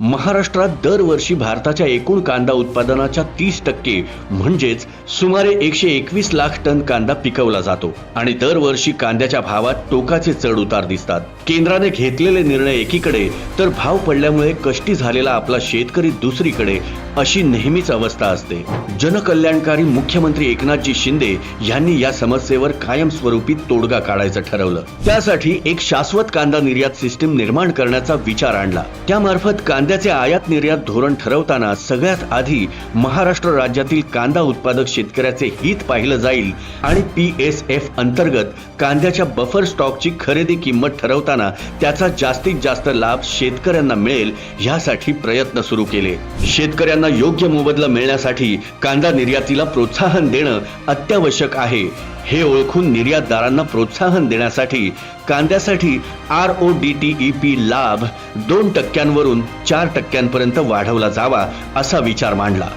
महाराष्ट्रात दरवर्षी भारताच्या एकूण कांदा उत्पादनाच्या तीस टक्के म्हणजेच सुमारे एकशे एकवीस लाख टन कांदा पिकवला जातो. आणि दरवर्षी कांद्याच्या भावात टोकाचे चढ उतार दिसतात. केंद्राने घेतलेले निर्णय एकीकडे तर भाव पडल्यामुळे कष्टी झालेला आपला शेतकरी दुसरीकडे अशी नेहमीच अवस्था असते. जनकल्याणकारी मुख्यमंत्री एकनाथजी शिंदे यांनी या समस्येवर कायमस्वरूपी तोडगा काढायचं ठरवलं. त्यासाठी एक शाश्वत कांदा निर्यात सिस्टीम निर्माण करण्याचा विचार आणला. त्यामार्फत कांदा कांद्याचे आयात निर्यात धोरण ठरवताना सगळ्यात आधी महाराष्ट्र राज्यातील कांदा उत्पादक शेतकऱ्याचे हित पाहिलं जाईल आणि पी एस एफ अंतर्गत कांद्याच्या बफर स्टॉकची खरेदी किंमत ठरवताना त्याचा जास्तीत जास्त लाभ शेतकऱ्यांना मिळेल ह्यासाठी प्रयत्न सुरू केले. शेतकऱ्यांना योग्य मोबदला मिळण्यासाठी कांदा निर्यातीला प्रोत्साहन देणं अत्यावश्यक आहे. हे ओळखून निर्यातदारांना प्रोत्साहन देण्यासाठी कांद्यासाठी R O D T E P लाभ दोन टक्क्यांवरून चार टक्क्यांपर्यंत वाढवला जावा असा विचार मांडला.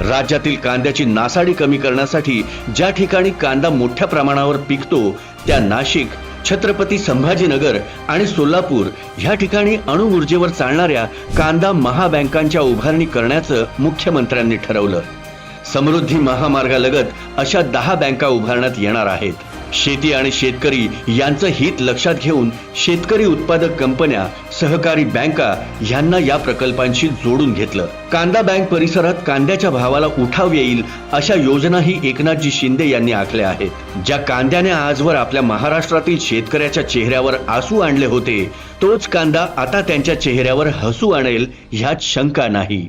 राज्यातील कांद्याची नासाडी कमी करण्यासाठी ज्या ठिकाणी कांदा मोठ्या प्रमाणावर पिकतो त्या नाशिक छत्रपती संभाजीनगर आणि सोलापूर ह्या ठिकाणी अणुऊर्जेवर चालणाऱ्या कांदा महाबँकांच्या उभारणी करण्याचं मुख्यमंत्र्यांनी ठरवलं. समृद्धी महामार्गालगत अशा दहा बँका उभारण्यात येणार आहेत. शेती आणि शेतकरी यांचं हित लक्षात घेऊन शेतकरी उत्पादक कंपन्या सहकारी बँका यांना या प्रकल्पांशी जोडून घेतलं. कांदा बँक परिसरात कांद्याच्या भावाला उठाव येईल अशा योजनाही एकनाथजी शिंदे यांनी आखल्या आहेत. ज्या कांद्याने आजवर आपल्या महाराष्ट्रातील शेतकऱ्याच्या चेहऱ्यावर आसू आणले होते तोच कांदा आता त्यांच्या चेहऱ्यावर हसू आणेल ह्यात शंका नाही.